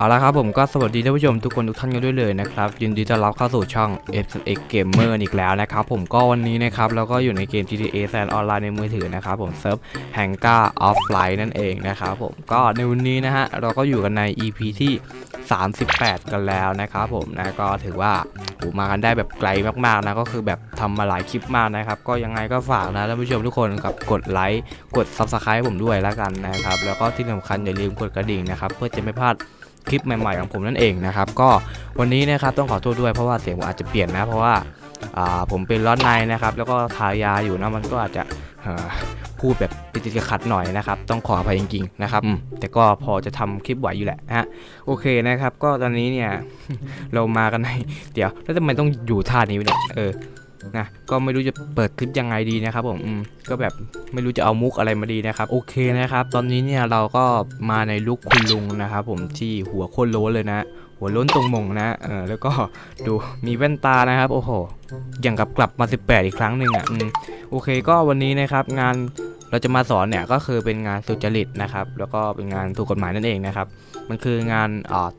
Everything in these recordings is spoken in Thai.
เอาละครับผมก็สวัสดีท่านผู้ชมทุกคนทุกท่านกันด้วยเลยนะครับยินดีต้อนรับเข้าสู่ช่อง f x Gamer อีกแล้วนะครับผมก็วันนี้นะครับเราก็อยู่ในเกม GTA San Online ในมือถือนะครับผมเซิร์ฟแฮงก้าออฟไลน์นั่นเองนะครับผมก็ในวันนี้นะฮะเราก็อยู่กันใน EP ที่ 38 กันแล้วนะครับผมนะก็ถือว่าโหมากันได้แบบไกลมากๆนะก็คือแบบทำมาหลายคลิปมากนะครับก็ยังไงก็ฝากนะท่านผู้ชมทุกคนกับกดไลค์กด Subscribe ผมด้วยแล้วกันนะครับแล้วก็ที่สำคัญอย่าลืมกดกระดิ่งนะครับเพื่อจะไม่พลาด คลิปใหม่ๆของผมนั่นเองนะครับก็วันนี้นะครับต้องขอโทษด้วยเพราะว่าเสียงผมอาจจะเปลี่ยนนะเพราะว่าาผมเป็นร้อนในนะครับแล้วก็ทายาอยู่นะมันก็อาจจะพูดแบบติดๆขัดหน่อยนะครับ ต้องขออภัยจริงๆนะครับ แต่ก็พอจะทำคลิปไหวอยู่แหละฮะโอเคนะครับ ก็ตอนนี้เนี่ยเรามากันในเดี๋ยวแล้วทำไมต้องอยู่ท่านี้วะเนี่ยเออ นะก็ไม่รู้จะเปิดคลิปยังไงดีนะครับผมก็แบบไม่รู้จะเอามุกอะไรมาดีนะครับโอเคนะครับ ตอนนี้เนี่ยเราก็มาในลุคคุณลุงนะครับผมที่หัวโคนโล้นเลยนะ หัวล้นตรงมงนะเออแล้วก็ดูมีแว่นตานะครับโอ้โหอย่างกับกลับมา 18 อีกครั้งหนึ่งอะโอเคก็วันนี้นะครับงานเราจะมาสอนเนี่ยก็คือเป็นงานสุจริตนะครับ แล้วก็เป็นงานถูกกฎหมายนั่นเองนะครับ มันคืองาน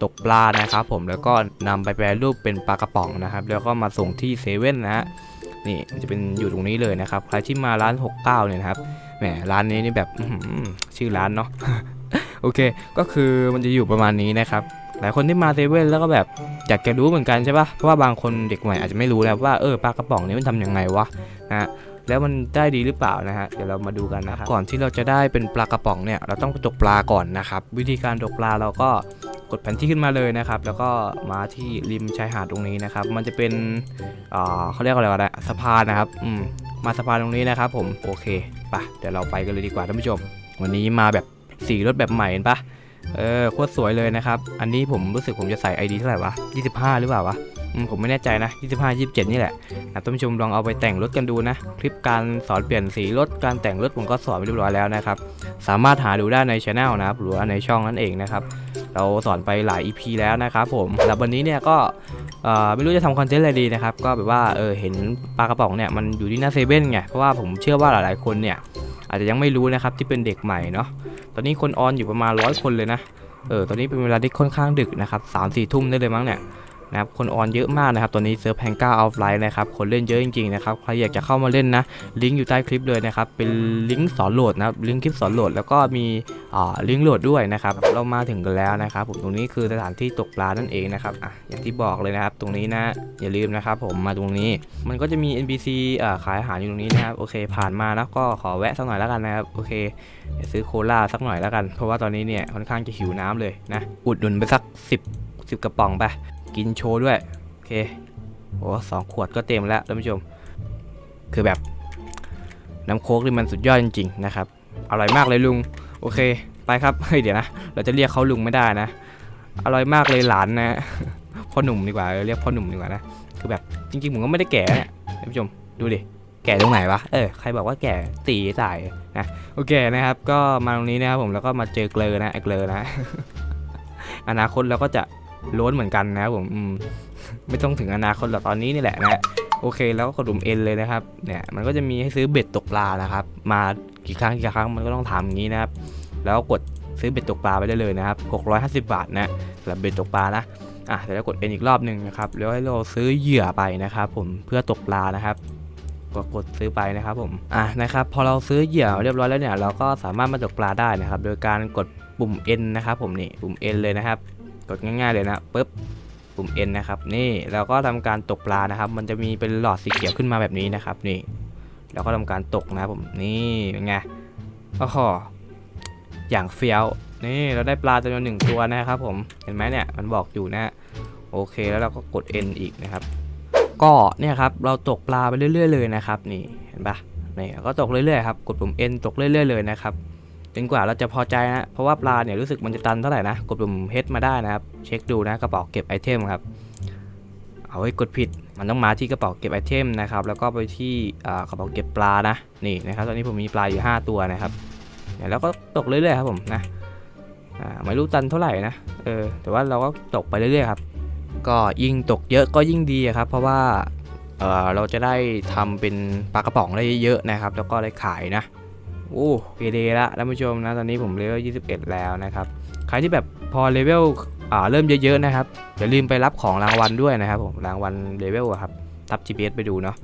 ตกปลานะครับ ผมแล้วก็นำไปแปรรูปเป็นปลากระป๋องนะครับ แล้วก็มาส่งที่เซเว่นนะฮะ นี่จะเป็นอยู่ตรงนี้เลยนะครับใครที่มาร้าน 69เนี่ยนะครับแหมร้านนี้นี่แบบชื่อร้านเนาะโอเค ก็คือมันจะอยู่ประมาณนี้นะครับหลายคนที่มาเซเว่นแล้วก็แบบอยากจะรู้เหมือนกันใช่ปะเพราะว่าบางคนเด็กใหม่อาจจะไม่รู้นะว่าเออปลากระป๋องนี้มันทำยังไงวะนะฮะแล้วมันได้ดีหรือเปล่านะฮะ เดี๋ยวเรามาดูกันนะครับ ก่อนที่เราจะได้เป็นปลากระป๋องเนี่ย เราต้องตกปลาก่อนนะครับ วิธีการตกปลาเราก็ กดแผนที่ขึ้นมาเลยนะครับ แล้วก็มาที่ริมชายหาดตรงนี้นะครับ มันจะเป็นเเขาเรียกว่าอะไรวะนี่ยสะพานนะครับอืมมาสะพานตรงนี้นะครับ ผมโอเคปะเดี๋ยวเราไปกันเลยดีกว่าท่านผู้ชม วันนี้มาแบบสีรถแบบใหม่เห็นปะเออโคตรสวยเลยนะครับ อันนี้ผมรู้สึกผมจะใส่ ID เท่าไหร่วะ 25 หรือเปล่าวะผมไม่แน่ใจนะ 25 27 นี่แหละนะท่านผู้ชมลองเอาไปแต่งรถกันดูนะ คลิปการสอนเปลี่ยนสีรถการแต่งรถผมก็สอนไปเรียบร้อยแล้วนะครับ สามารถหาดูได้ในช anel นะครับหรือว่าในช่องนั่นเองนะครับ เราสอนไปหลาย EP แล้วนะครับผมแล้ววันนี้เนี่ยก็ไม่รู้จะทำคอนเทนต์อะไรดีนะครับ ก็แบบว่าเออเห็นปลากระป๋องเนี่ยมันอยู่ที่หน้าเซเว่นไง เพราะว่าผมเชื่อว่าหลายๆคนเนี่ยอาจจะยังไม่รู้นะครับที่เป็นเด็กใหม่เนาะ ตอนนี้คนออนอยู่ประมาณร้อยคนเลยนะ เออ ตอนนี้เป็นเวลาที่ค่อนข้างดึกนะครับสามสี่ทุ่มได้เลยมั้งเนี่ย นะครับคนออนเยอะมากนะครับตอนนี้เซิร์ฟแพงก้าออฟไลน์นะครับคนเล่นเยอะจริงๆนะครับใครอยากจะเข้ามาเล่นนะลิงก์อยู่ใต้คลิปเลยนะครับเป็นลิงก์สอนโหลดนะครับลิงก์คลิปสอนโหลดแล้วก็มีอ่าลิงก์โหลดด้วยนะครับเรามาถึงกันแล้วนะครับผมตรงนี้คือสถานที่ตกปลานั่นเองนะครับอะอย่างที่บอกเลยนะครับตรงนี้นะอย่าลืมนะครับผมมาตรงนี้มันก็จะมี NPC อ่าขายอาหารอยู่ตรงนี้นะครับโอเค ผ่านมานะก็ขอแวะสักหน่อยแล้วกันนะครับโอเคซื้อโคลาสักหน่อยแล้วกัน เพราะว่าตอนนี้เนี่ยค่อนข้างจะหิวน้ำเลยนะอุดหนุนไปสัก 10 10 กระป๋องไป กินโชว์ด้วย โอเค โอ้สองขวดก็เต็มแล้วท่านผู้ชม คือแบบ น้ำโค้กนี่มันสุดยอดจริงๆนะครับ อร่อยมากเลยลุง โอเค ไปครับ เฮ้ยเดี๋ยวนะ เราจะเรียกเขาลุงไม่ได้นะ อร่อยมากเลยหลานนะ พ่อหนุ่มดีกว่า เรียกพ่อหนุ่มดีกว่านะ คือแบบจริงๆผมก็ไม่ได้แก่เนี่ยท่านผู้ชม ดูดิ แก่ตรงไหนวะ เออ ใครบอกว่าแก่ตีตายนะ โอเคนะครับ ก็มาตรงนี้นะครับผม แล้วก็มาเจอเกลอนะไอ้เกลอนะ อนาคตเราก็จะ ล้วนเหมือนกันนะครับผมมไม่ต้องถึงอนาคตหรอกตอนนี้นี่แหละนะโอเคแล้วก็กดปุ่ม N เลยนะครับเนี่ยมันก็จะมีให้ซื้อเบ็ดตกปลานะครับ มากี่ครั้งกี่ครั้งมันก็ต้องทำอย่างนี้นะครับ แล้วก็กดซื้อเบ็ดตกปลาไปได้เลยนะครับ 650 บาทนะสำหรับเบ็ดตกปลานะอะเดี๋ยวเรากด N อีกรอบหนึ่งนะครับแล้วให้เราซื้อเหยื่อไปนะครับ ผมเพื่อตกปลานะครับก็กดซื้อไปนะครับผม อะนะครับ พอเราซื้อเหยื่อเรียบร้อยแล้วเนี่ย เราก็สามารถมาตกปลาได้นะครับ โดยการกดปุ่ม N นะครับผมนี่ปุ่ม N เลยนะครับ กดง่ายๆเลยนะปุ๊บปุ่ม N นะครับนี่เราก็ทำการตกปลานะครับ มันจะมีเป็นหลอดสีเขียวขึ้นมาแบบนี้นะครับ นี่เราก็ทำการตกนะครับผมนี่เป็นไงโอ้โหอย่างเฟี้ยวนี่เราได้ปลาจำนวนหนึ่งตัวนะครับ ผมเห็นไหมเนี่ยมันบอกอยู่นะโอเคแล้วเราก็กด N อีกนะครับ ก็เนี่ยครับเราตกปลาไปเรื่อย ๆ เลยนะครับ นี่เห็นปะนี่ก็ตกเรื่อยๆครับกดปุ่ม N ตกเรื่อย ๆ เลยนะครับ จนกว่าเราจะพอใจนะเพราะว่าปลาเนี่ยรู้สึกมันจะตันเท่าไหร่นะกดปุ่ม H มาได้นะครับ เช็คดูนะกระเป๋าเก็บไอเทมครับเอาไว้กดผิดมันต้องมาที่กระเป๋าเก็บไอเทมนะครับแล้วก็ไปที่กระเป๋าเก็บปลานะนี่นะครับตอนนี้ผมมีปลาอยู่ 5 ตัวนะครับแล้วก็ตกเรื่อยๆครับผมนะไม่รู้ตันเท่าไหร่นะเออแต่ว่าเราก็ตกไปเรื่อยๆครับก็ยิ่งตกเยอะก็ยิ่งดีครับ เพราะว่าเเราจะได้ทำเป็นปลากระป๋องได้เยอะนะครับ แล้วก็ได้ขายนะ โอ้เพเดละท่านผู้ชมนะตอนนี้ผมเลเวล21 แล้วนะครับ ใครที่แบบพอเลเวลอ่าเริ่มเยอะๆนะครับอย่าลืมไปรับของรางวัลด้วยนะครับผมรางวัลเลเวลครับทับ GPS ไปดูเนาะ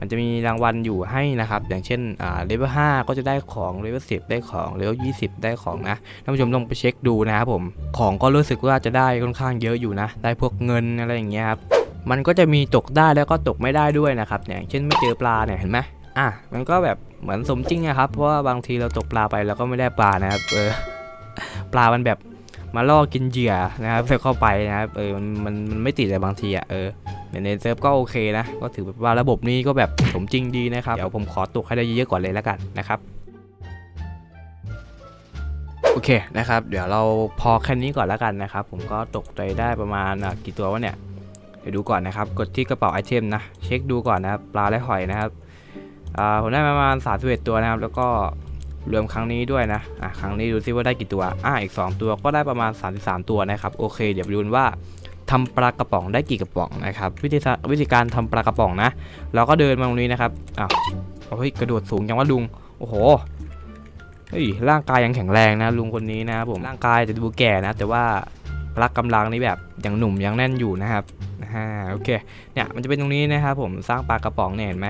มันจะมีรางวัลอยู่ให้นะครับ อย่างเช่นอ่าเลเวล5ก็จะได้ของเลเวล10 ได้ของเลเวล20 ได้ของนะท่านผู้ชมลองไปเช็คดูนะครับผมของก็รู้สึกว่าจะได้ค่อนข้างเยอะอยู่นะ ได้พวกเงินอะไรอย่างเงี้ยครับมันก็จะมีตกได้แล้วก็ตกไม่ได้ด้วยนะครับอย่างเช่นไม่เจอปลาเนี่ยเห็นไหม อะมันก็แบบเหมือนสมจริงนะครับ เพราะว่าบางทีเราตกปลาไปแล้วก็ไม่ได้ปลานะครับ เออ ปลามันแบบมาล่อกินเหยื่อนะครับเพื่อเข้าไปนะครับ เออ มันมันมันไม่ติดแต่บางทีอะ เออในในเซิร์ฟก็โอเคนะ ก็ถือว่าระบบนี้ก็แบบสมจริงดีนะครับ เดี๋ยวผมขอตกให้ได้เยอะๆก่อนเลยแล้วกันนะครับโอเคนะครับ เดี๋ยวเราพอแค่นี้ก่อนแล้วกันนะครับ ผมก็ตกใจได้ประมาณกี่ตัววะเนี่ย เดี๋ยวดูก่อนนะครับ กดที่กระเป๋าไอเทมนะ เช็คดูก่อนนะครับ ปลาและหอยนะครับ ผมได้ประมาณ31ตัวนะครับ แล้วก็รวมครั้งนี้ด้วยนะอะครั้งนี้ดูซิว่าได้กี่ตัว อะอีก 2 ตัวก็ได้ประมาณ 33 ตัวนะครับ โอเค เดี๋ยวไปดูกันว่าทำปลากระป๋องได้กี่กระป๋องนะครับ วิธีวิธีการทำปลากระป๋องนะ เราก็เดินมาตรงนี้นะครับ อ้าวเฮ้ยกระโดดสูงจังว่าลุง โอ้โห เฮ้ยร่างกายยังแข็งแรงนะ ลุงคนนี้นะผม ร่างกายจะดูแก่นะ แต่ว่าพละกำลังนี่แบบยังหนุ่มยังแน่นอยู่นะครับ อ่า โอเค เนี่ยมันจะเป็นตรงนี้นะครับผม สร้างปลากระป๋องเนี่ยเห็นไหม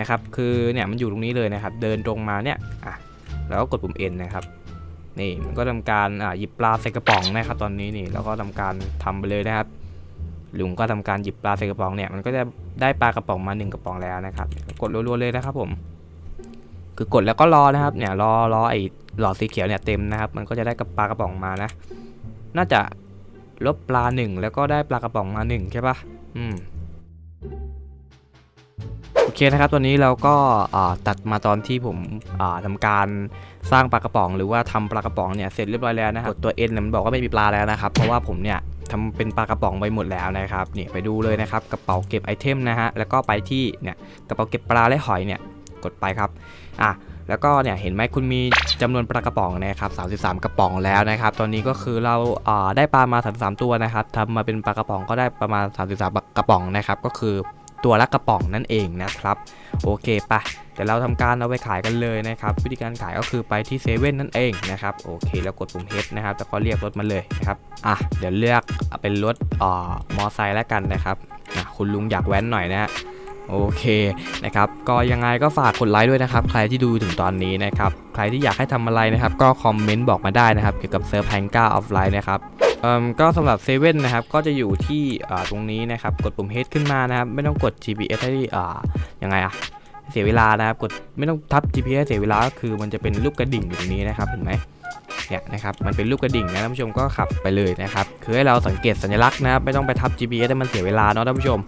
นะครับคือเนี่ยมันอยู่ตรงนี้เลยนะครับ เดินตรงมาเนี่ยอะแล้วก็กดปุ่ม N นะครับนี่มันก็ทำการอ่าหยิบปลาใส่กระป๋องนะครับตอนนี้นี่แล้วก็ทำการทำไปเลยนะครับลุงก็ทำการหยิบปลาใส่กระป๋องเนี่ยมันก็จะได้ปลากระป๋องมาหนึ่งกระป๋องแล้วนะครับ กดรัวๆเลยนะครับผมคือกดแล้วก็รอนะครับเนี่ยรอรอไอ้หลอดสีเขียวเนี่ยเต็มนะครับ มันก็จะได้กับปลากระป๋องมานะ น่าจะลบปลาหนึ่งแล้วก็ได้ปลากระป๋องมาหนึ่งใช่ปะอืม เคนะครับตอนนี้เราก็ตัดมาตอนที่ผมอ่าทำการสร้างปลากระป๋อง หรือว่าทำปลากระป๋องเนี่ยเสร็จเรียบร้อยแล้วนะครับตัวเนี่ยมันบอกว่าไม่มีปลาแล้วนะครับเพราะว่าผมเนี่ยทำเป็นปลากระป๋องไปหมดแล้วนะครับนี่ไปดูเลยนะครับกระเป๋าเก็บไอเทมนะฮะแล้วก็ไปที่เนี่ยกระเป๋าเก็บปลาและหอยเนี่ยกดไปครับอะแล้วก็เนี่ยเห็นไหมคุณมีจำนวนปลากระป๋องนะครับ33 กระป๋องแล้วนะครับ ตอนนี้ก็คือเราอ่าได้ปลามา 33 ตัวนะครับทำมาเป็นปลากระป๋องก็ได้ประมาณ 33 กระป๋องนะครับ ก็คือ ตัวละกระป๋องนั่นเองนะครับโอเคปะเดี๋ยวเราทำการเอาไปขายกันเลยนะครับวิธีการขายก็คือไปที่เซเว่นนั่นเองนะครับโอเคแล้วกดปุ่ม H นะครับแล้วก็เรียกรถมาเลยนะครับอะเดี๋ยวเลือกเป็นรถอ่ามอไซค์แล้วกันนะครับอะคุณลุงอยากแว้นหน่อยนะฮะโอเคนะครับ ก็ยังไงก็ฝากกดไลค์ด้วยนะครับ ใครที่ดูถึงตอนนี้นะครับ ใครที่อยากให้ทำอะไรนะครับ ก็คอมเมนต์บอกมาได้นะครับ เกี่ยวกับเซิร์ฟแฮงก้าออฟไลน์นะครับ ก็สำหรับเซเว่นนะครับก็จะอยู่ที่อ่าตรงนี้นะครับกดปุ่ม H ขึ้นมานะครับไม่ต้องกด GPS ให้อ่ายังไงอะเสียเวลานะครับกดไม่ต้องทับ GPS เสียเวลาก็คือมันจะเป็นรูปกระดิ่งอยู่ตรงนี้นะครับเห็นไหมเนี่ยนะครับมันเป็นรูปกระดิ่งนะท่านผู้ชมก็ขับไปเลยนะครับคือให้เราสังเกตสัญลักษณ์นะครับไม่ต้องไปทับ GPS ให้มันเสียเวลาเนาะท่านผู้ชม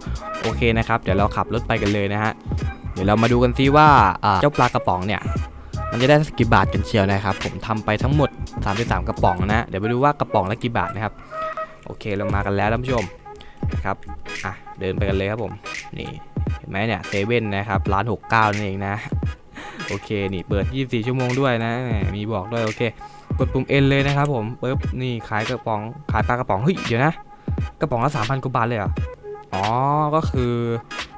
โอเคนะครับเดี๋ยวเราขับรถไปกันเลยนะฮะเดี๋ยวเรามาดูกันซิว่าเจ้าปลากระป๋องเนี่ย มันจะได้สักกี่บาทกันเชียวนะครับ ผมทำไปทั้งหมด 33 กระป๋องนะ เดี๋ยวไปดูว่ากระป๋องละกี่บาทนะครับ โอเคเรามากันแล้วท่านผู้ชมนะครับ อะ เดินไปกันเลยครับผม นี่เห็นไหมเนี่ยเซเว่นนะครับร้าน69นั่นเองนะ โอเค นี่เปิด 24 ชั่วโมงด้วยนะ มีบอกด้วยโอเค กดปุ่ม N เลยนะครับผมปึ๊บ นี่ขายกระป๋อง ขายปลากระป๋อง เฮ้ย เดี๋ยวนะ กระป๋องละ3,000 กว่าบาทเลยออ๋อ ก็คือ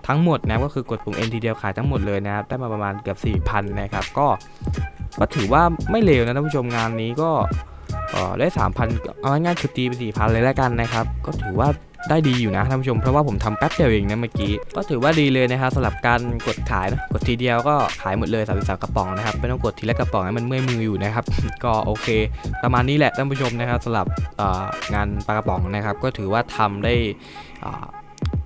ทั้งหมดนะก็คือกดปุ่ม N ทีเดียวขายทั้งหมดเลยนะครับได้มาประมาณเกือบ4,000นะครับก็ก็ถือว่าไม่เลวนะท่านผู้ชมงานนี้ก็ได้3,000เอาง่ายๆคือตีไป4,000เลยแล้วกันนะครับก็ถือว่าได้ดีอยู่นะท่านผู้ชมเพราะว่าผมทำแป๊บเดียวเองนะเมื่อกี้ก็ถือว่าดีเลยนะครับสำหรับการกดขายนะกดทีเดียวก็ขายหมดเลย33กระป๋องนะครับไม่ต้องกดทีละกระป๋องให้มันเมื่อยมืออยู่นะครับ ก็โอเค ประมาณนี้แหละท่านผู้ชมนะครับสำหรับงานปลากระป๋องนะครับ ก็ถือว่าทำได้อ่า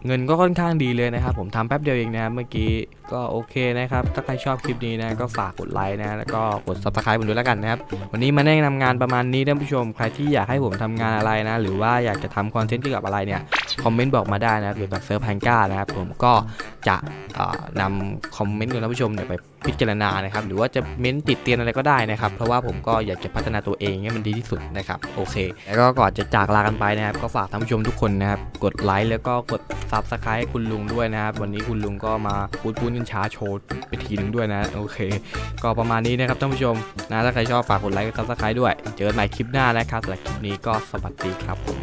เงินก็ค่อนข้างดีเลยนะครับผมทำแป๊บเดียวเองนะครับเมื่อกี้ก็โอเคนะครับ ถ้าใครชอบคลิปนี้นะก็ฝากกดไลค์นะแล้วก็กด subscribe ผมด้วยแล้วกันนะครับ วันนี้มาแนะนำงานประมาณนี้ท่านผู้ชม ใครที่อยากให้ผมทำงานอะไรนะ หรือว่าอยากจะทำคอนเทนต์เกี่ยวกับอะไรเนี่ยคอมเมนต์บอกมาได้นะครับเกี่ยวกับเซิร์ฟแพงก้านะครับผมก็จะนำคอมเมนต์ของท่านผู้ชมเนี่ยไปพิจารณานะครับหรือว่าจะเม้นติดเตียนอะไรก็ได้นะครับ เพราะว่าผมก็อยากจะพัฒนาตัวเองให้มันดีที่สุดนะครับโอเค แล้วก็ก่อนจะจากลากันไปนะครับก็ฝากท่านผู้ชมทุกคนนะครับกดไลค์แล้วก็กดซับสไครต์คุณลุงด้วยนะครับ วันนี้คุณลุงก็มาพูดพูดกันช้าโชว์ไปทีนึงด้วยนะ โอเค ก็ประมาณนี้นะครับท่านผู้ชมนะถ้าใครชอบฝากกดไลค์กดซับสไครต์ด้วย เจอกันใหม่คลิปหน้านะครับสำหรับคลิปนี้ก็สวัสดีครับผม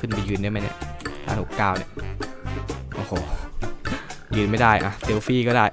ขึ้นไปยืนได้ไหมเนี่ยท่าหกเก้าเนี่ย โอ้โห ยืนไม่ได้อะเซลฟี่ก็ได้